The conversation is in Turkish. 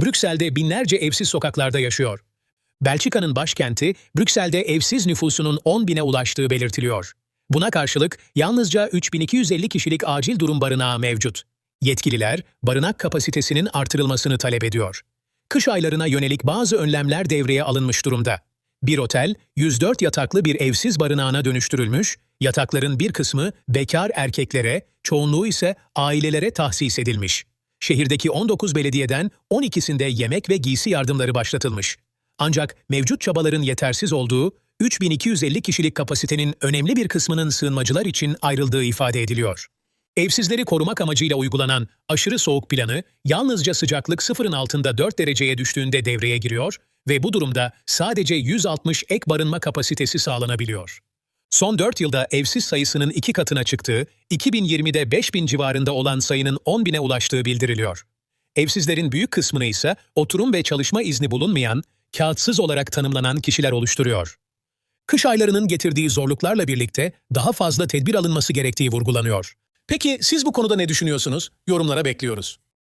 Brüksel'de binlerce evsiz sokaklarda yaşıyor. Belçika'nın başkenti, Brüksel'de evsiz nüfusunun 10 bine ulaştığı belirtiliyor. Buna karşılık yalnızca 3250 kişilik acil durum barınağı mevcut. Yetkililer, barınak kapasitesinin artırılmasını talep ediyor. Kış aylarına yönelik bazı önlemler devreye alınmış durumda. Bir otel, 104 yataklı bir evsiz barınağına dönüştürülmüş, yatakların bir kısmı bekar erkeklere, çoğunluğu ise ailelere tahsis edilmiş. Şehirdeki 19 belediyeden 12'sinde yemek ve giysi yardımları başlatılmış. Ancak mevcut çabaların yetersiz olduğu, 3250 kişilik kapasitenin önemli bir kısmının sığınmacılar için ayrıldığı ifade ediliyor. Evsizleri korumak amacıyla uygulanan aşırı soğuk planı yalnızca sıcaklık sıfırın altında 4 dereceye düştüğünde devreye giriyor ve bu durumda sadece 160 ek barınma kapasitesi sağlanabiliyor. Son 4 yılda evsiz sayısının iki katına çıktığı, 2020'de 5000 civarında olan sayının 10 bine ulaştığı bildiriliyor. Evsizlerin büyük kısmını ise oturum ve çalışma izni bulunmayan, kağıtsız olarak tanımlanan kişiler oluşturuyor. Kış aylarının getirdiği zorluklarla birlikte daha fazla tedbir alınması gerektiği vurgulanıyor. Peki siz bu konuda ne düşünüyorsunuz? Yorumlara bekliyoruz.